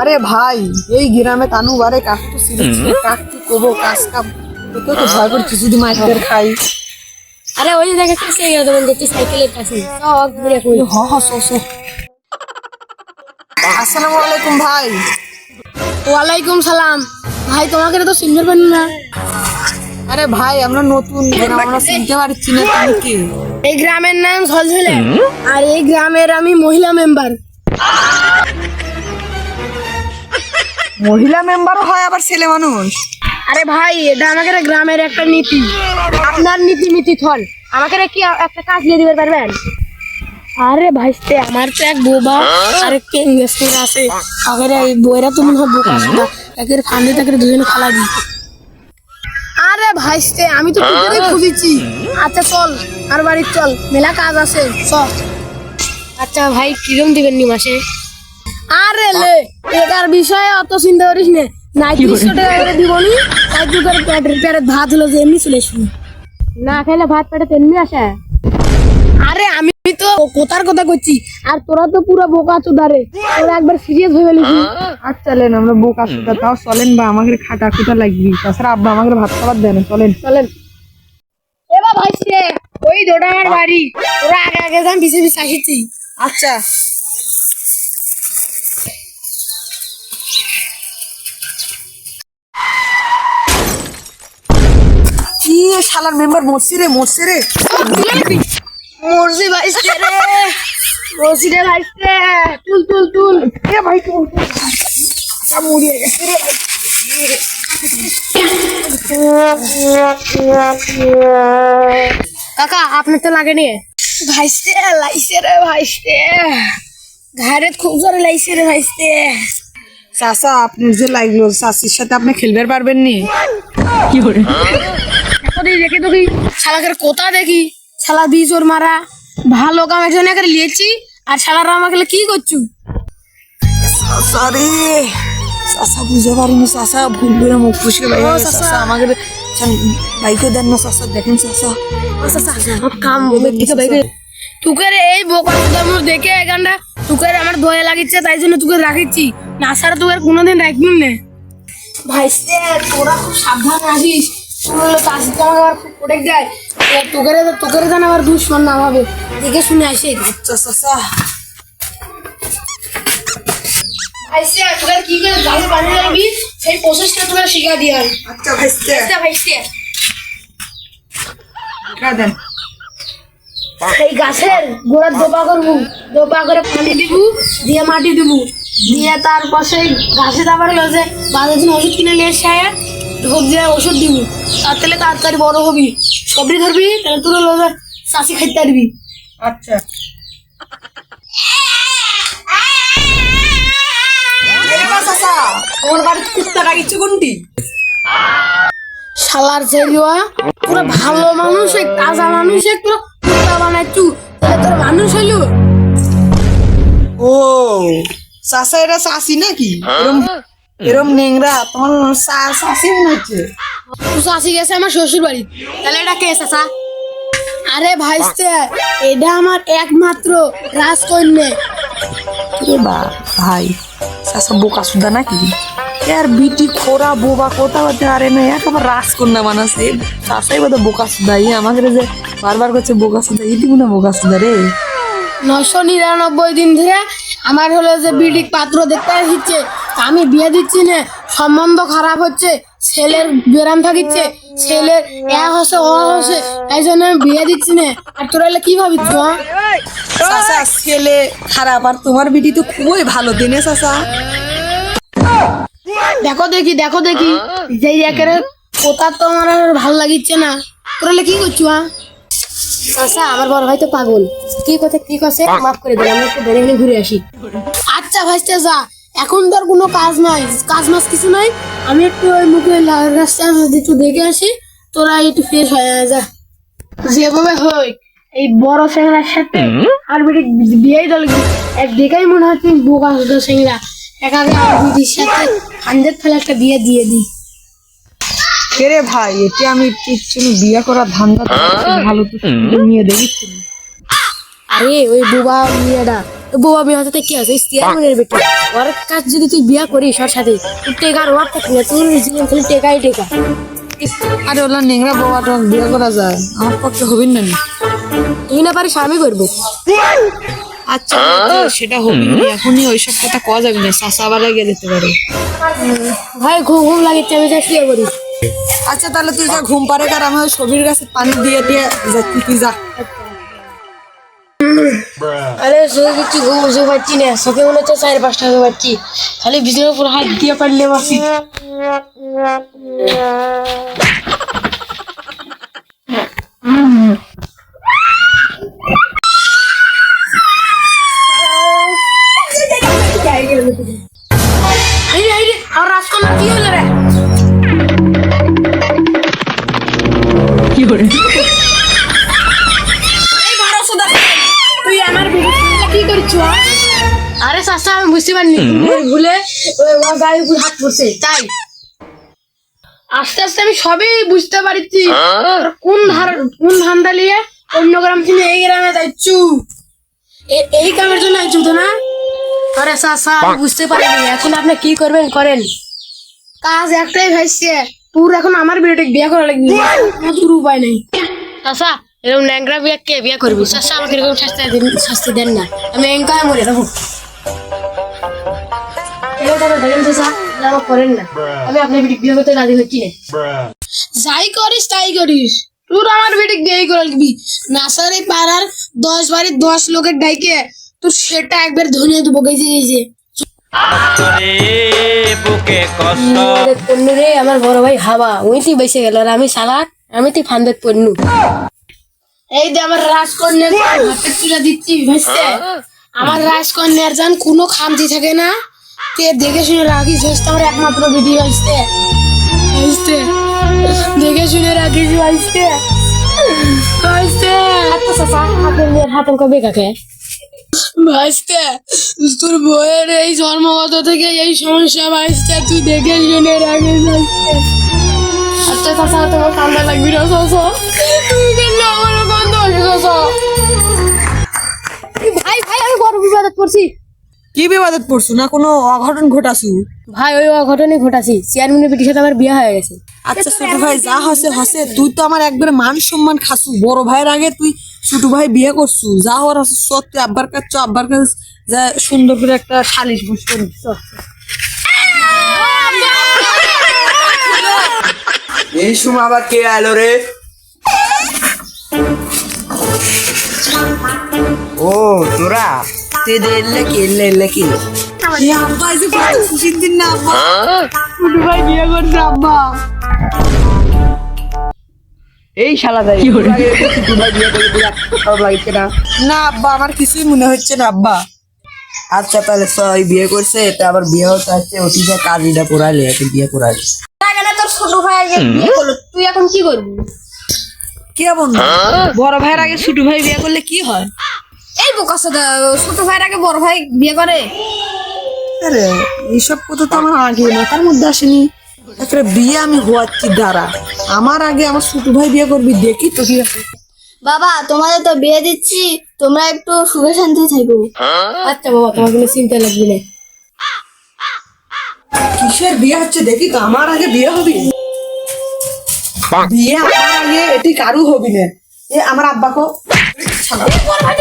আরে ভাই এই গ্রামে কানু বারে কাকু তো সিরিছে কাকু কবো কাজ কাম। তোকে তো ভয় করছি যদি মাইকের খাই। আরে ওই যে দেখা কাছে গেল তখন দেখছি সাইকেলের কাছে সব ঘুরে কই হ হ সো সো। আসসালামু আলাইকুম ভাই। ওয়ালাইকুম সালাম। ভাই তোমাকে তো চিনতে পারি না? আরে ভাই আমরা নতুন আমরা চিনতে পারছি না তুমি কি। এই গ্রামের নাম ঝলঝলে। আর এই গ্রামের আমি মহিলা মেম্বার। মহিলা মেম্বার হয় আবার ছেলে মানুষ? আরে ভাই এটা আমাকে গ্রামের একটা নীতি। আপনার নীতি নীতি থল আমাকে কি একটা কাজ দিয়ে দিতে পারবেন? আরে ভাইস্তে আমার তো এক বোবা আর এক ইংলিশ আছে। আগের এই বইরা তো মনে হয় বোকা শোনা একের ফান্ডে তাকে দুজন খালা দিই। আরে ভাইস্তে আমি তো তোকে খুঁজেছি। আচ্ছা চল আর বাড়ির চল। মেলা কাজ আছে চল আচ্ছা ভাই কিরম দিবেন নি মাসে আরে লে এটার বিষয়ে অত চিন্তা করিস না। নাই তিরিশশো টাকা করে দিব নি তাই তুই করে পেটের পেটে ভাত হলো যে এমনি চলে আসবি না খেলে ভাত পেটে তেমনি আসে। আরে আমি তো কোথার কথা করছি আর তোরা তো পুরো বোকা চোদারে। তোরা একবার সিরিয়াস হয়ে গেলিস আর চলেন আমরা বোকা সুতা তাও চলেন বা আমাকে খাটা খুটা লাগবি। তাছাড়া আব্বা আমাকে ভাত খাবার দেয় না চলেন। চলেন। এবার ভাইছে ওই আমার বাড়ি। তোরা আগে আগে যান পিছে পিছে আসিছি আচ্ছা। শালার মেম্বার মরছি রে মরছি রে মরজি ভাইছে রে। মরজি রে ভাইছে তুল তুল তুল। এ ভাই তো মরিয়ে গেছে রে কাকা আপনি তো লাগেনি ভাইছে লাইছে রে ভাইছে ঘাড়ে খুব জোরে লাইছে রে ভাইছে চাচা আপনি যে লাগল চাচির সাথে আপনি খেলবে পারবেন নি? এখন দেখি শালাকের কোথা দেখি শালা বীজ ওর মারা। ভালো কাম একজন লিয়েছি আর শালারা আমাকে কি করছু? সরি পারিনি ভুল করে মুখ ফুসকে ভাই আমাকে বাইকে দেন না দেখেন কাম তুকে এই বোকা দেখে এখানটা তুকে আমার ভয় লাগিচ্ছে তাই জন্য তুকে রাখিছি না ছাড়া তোকে কোনোদিন রাখবি না। ভাইস্তে তোরা খুব সাবধান শুনলো চাষি তো আমাকে খুব প্রোটেক্ট দেয় এবার তোকে রে তোকে রে যেন আবার দুশ্মন না হবে। দেখে শুনে আসে। আচ্ছা চাচা ভাইস্তে তোকে কি করে গাছে পানি লাগবি সেই প্রসেসটা তোকে শিখা দিয়ে আচ্ছা ভাইস্তে। ভাইস্তে। দেন। এই গাছের গোড়া দোপা করব। দোপা করে পানি দিব দিয়ে মাটি দিব। দিয়ে তারপর সেই গাছে। যে বাজার জন্য ওষুধ কিনে নিয়ে এসে ঢোক দিয়ে ওষুধ দিব তার তাহলে তাড়াতাড়ি বড় হবি। সবরি ধরবি তাহলে তোর লোকের চাষি খাইতে পারবি। আচ্ছা। কুত্তা কোনটি? শালার পুরো ভালো মানুষ এক তাজা মানুষ এক পুরো কুত্তা বানাইছু। তাহলে তোর মানুষ হইল? ও এটা চাষি নাকি? এরম নেংরা তোমার চা- মনে হচ্ছে। চাষি গেছে আমার শ্বশুর বাড়ি তাহলে এটা কে চাষা আরে ভাইস্তে এটা আমার একমাত্র রাজকন্যা। এ বা ভাই চাচা বোকা সুদা নাকি? यार বিটি খোরা বোবা কোথা হতে আরে না একেবারে রাজকন্যা মানাছে চাষাই বোধ বোকা সুদা। ই আমাকে যে বারবার করছে বোকা সুদা ইটি মনে বোকা সুদা রে। নশো নিরানব্বই দিন ধরে আমার হলো যে বিড়ি পাত্র দেখতে আসছে আমি বিয়ে দিচ্ছি না সম্বন্ধ খারাপ হচ্ছে ছেলের বেরাম থাকিচ্ছে ছেলের এ হসে ও হসে এই জন্য আমি বিয়ে দিচ্ছি না। আর তোরা এলে কি ভাবিস? চাচা ছেলে খারাপ আর তোমার বিটি তো খুবই ভালো দিনে চাচা দেখো দেখি দেখো দেখি যেই একের কোথা তো আমার আর ভালো লাগিচ্ছে না। তোরা এলে কি করছ? আচ্ছা আমার বড় ভাই তো পাগল। কি কথা কি কথা মাফ করে দিলাম আমি একটু বেড়ে গেলে ঘুরে আসি। আচ্ছা ভাইস্তে যা। এখন তো আর কোনো কাজ নাই কাজ মাস কিছু নাই। আমি একটু ওই মুখে লা- রাস্তা একটু দেখে আসি তোরা একটু ফ্রেশ হয়ে যা। যেভাবে হয় এই বড় সেংরার সাথে আর বেটি বিয়েই দল এক দেখাই মনে হচ্ছে বোকা হতো সেংরা একা বিটির সাথে হান্ড্রেড ফেলে একটা বিয়ে দিয়ে দিই রে ভাই এটা আমি বিয়ে করার ধান্দা ভালো তো নিয়ে দেখি আরে ওই বোবা মেয়েটা। তো বউ আমি হাতে কি আছে চেয়ারম্যানের বেটি। ওর কাজ যদি তুই বিয়া করিস ওর সাথে তুই টেকার না তোর জীবন খালি টেকাই টেকা। আরে ওলা নেংরা বাবাটা বিয়ে করা যায় আমার পক্ষে হবিন না তুই না পারিস আমি করব। আচ্ছা সেটা হবি। এখনই ওইসব কথা কওয়া যাবে না চাষা বালা গিয়ে যেতে পারে। ভাই ঘুম ঘুম লাগিচ্ছে আমি যা শুয়ে করি আচ্ছা তাহলে তুই যা ঘুম পারে কার আমি ওই ছবির কাছে পানি দিয়ে দিয়ে যাচ্ছি তুই যা। আরে শুয়ে কিছু ঘুম বুঝতে পাচ্ছি না? সকে মনে হচ্ছে চার পাঁচটা হতে পারছি খালি বিছানার উপর হাত দিয়ে পারলে পারছি আমি বুঝতে পারিনি। ভুলে ওর উপর হাত পড়ছে তাই। আস্তে আস্তে আমি সবই বুঝতে পারছি। কোন ধার কোন ধান্দা নিয়ে অন্য গ্রাম থেকে এই গ্রামে যাইছু এই কামের জন্য আইছু তো না? আরে চাচা বুঝতে পারিনি। এখন আপনি কি করবেন করেন। কাজ একটাই ভাইছে তোর এখন আমার বিয়েটা বিয়ে করা লাগবে। তোর উপায় নেই। চাচা এরকম ন্যাংরা বিয়ে কে বিয়ে করবি? চাচা আমাকে এরকম শাস্তি দেন শাস্তি দেন না। আমি এঙ্কায় মরে যাব। এরকম কথা চাচা এটা আমার করেন না। আমি আপনার বিয়ে বিয়ে করতে রাজি হচ্ছি না যাই করিস তাই করিস। তোর আমার বেটে বিয়ে করে লাগবি নাসারে পাড়ার দশ বাড়ির দশ লোকের ডাইকে তোর সেটা একবার ধনিয়ে দেবো গেছে গেছে। আমার বড় ভাই ওই তুই বেঁচে গেল আর আমি সালাক আমি তুই ফান্দের পন্নু। এই যে আমার রাজকন্যার তুলে দিচ্ছি ভাইস্তে আমার রাজকন্যার যান কোনো খামতি থাকে না। তে দেখে শুনে রাখিস ভাইস্তে আমার একমাত্র ভিডিও ভাইস্তে ভাইস্তে দেখে শুনে রাখিস আচ্ছা চাচা হাতের কবে কাকে? বইয়ের এই জন্মগত থেকে এই সমস্যা ভাইস্তে তুই দেখে শুনে রাখিস তোমার কান্না লাগবি না ভাই ভাই, আমি পড়ছি। কি বিবাদত পড়ছু? না কোনো অঘটন ঘটাছু ভাই ওই অঘটনে ঘটাছি চেয়ারম্যানের বিটির সাথে আমার বিয়ে হয়ে গেছে। আচ্ছা ছোট ভাই যা হসে হসে তুই তো আমার একবার মান সম্মান খাসু। বড় ভাইয়ের আগে তুই ছোট ভাই বিয়ে করছু। যা হওয়ার আছে সত্যি আব্বার কাছে আব্বার কাছে যা সুন্দর করে একটা সালিশ বসতে এই সময় আবার কে এলো রে? ও তোরা? আব্বা এই যে কত খুশির দিন না ভাই বিয়ে করছে আব্বা। এই শালা দেয় না। না আব্বা আমার কিছুই মনে হচ্ছে না আব্বা। আচ্ছা তাহলে সবাই বিয়ে করছে তা আবার বিয়ে হতে আসছে ওটিটা কাজটা করাইলে এখন বিয়ে করাইলে তোর ছোট ভাই বিয়ে করল তুই এখন কি করবি? কে বন্ধু? বড় ভাইয়ের আগে ছোট ভাই বিয়ে করলে কি হয়? এই বোকা সাদা ছোট ভাইয়ের আগে বড় ভাই বিয়ে করে? আরে এইসব কথা তো আমার আগে মাথার মধ্যে আসেনি। একটা বিয়ে আমি হওয়াচ্ছি দ্বারা আমার আগে আমার ছোট ভাই বিয়ে করবি দেখি তো কি আছে বাবা তোমাদের তো বিয়ে দিচ্ছি তোমরা একটু সুখে শান্তি থাকো। আচ্ছা বাবা তোমার কোনো চিন্তা লাগবে না। কিসের বিয়ে হচ্ছে দেখি তো আমার আগে বিয়ে হবি? বিয়ে আমার আগে এটি কারু হবি না। এ আমার আব্বাকে ভাই